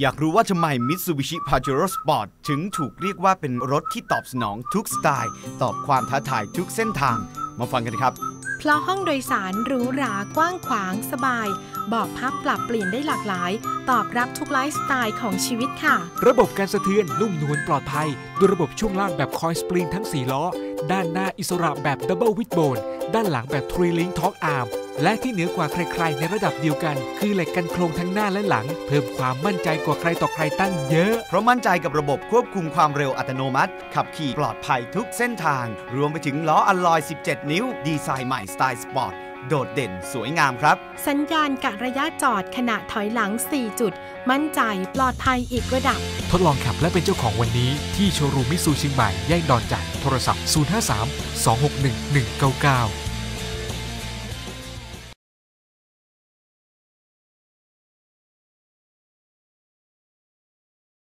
อยากรู้ว่าทำไม Mitsubishi Pajero Sport ถึงถูกเรียกว่าเป็นรถที่ตอบสนองทุกสไตล์ ตอบความท้าทายทุกเส้นทาง มาฟังกันครับ เพราะห้องโดยสารหรูหรากว้างขวางสบายเบอกพับปรับเปลี่ยนได้หลากหลาย ตอบรับทุกไลฟ์สไตล์ของชีวิตค่ะ ระบบการสะเทือนนุ่มนวลปลอดภัยด้วยระบบช่วงล่างแบบคอยสปริงทั้ง 4 ล้อ ด้านหน้าอิสระแบบดับเบิลวิดโบนด้านหลังแบบทรีลิงท็อกอาร์ม และที่เหนือกว่าใคร ๆ ในระดับเดียวกัน คือเหล็กกันโครงทั้งหน้าและหลัง เพิ่มความมั่นใจกว่าใครต่อใครตั้งเยอะ เพราะมั่นใจกับระบบควบคุมความเร็วอัตโนมัติ ขับขี่ปลอดภัยทุกเส้นทาง รวมไปถึงล้ออัลลอย 17 นิ้ว ดีไซน์ใหม่สไตล์สปอร์ตโดดเด่นสวยงามครับ สัญญาณกะระยะจอดขณะถอยหลัง 4 จุด มั่นใจปลอดภัยอีกระดับ ทดลองขับและเป็นเจ้าของวันนี้ ที่โชว์รูมมิตซูเชียงใหม่แยกดอนจันทร์โทรศัพท์ 053 261 199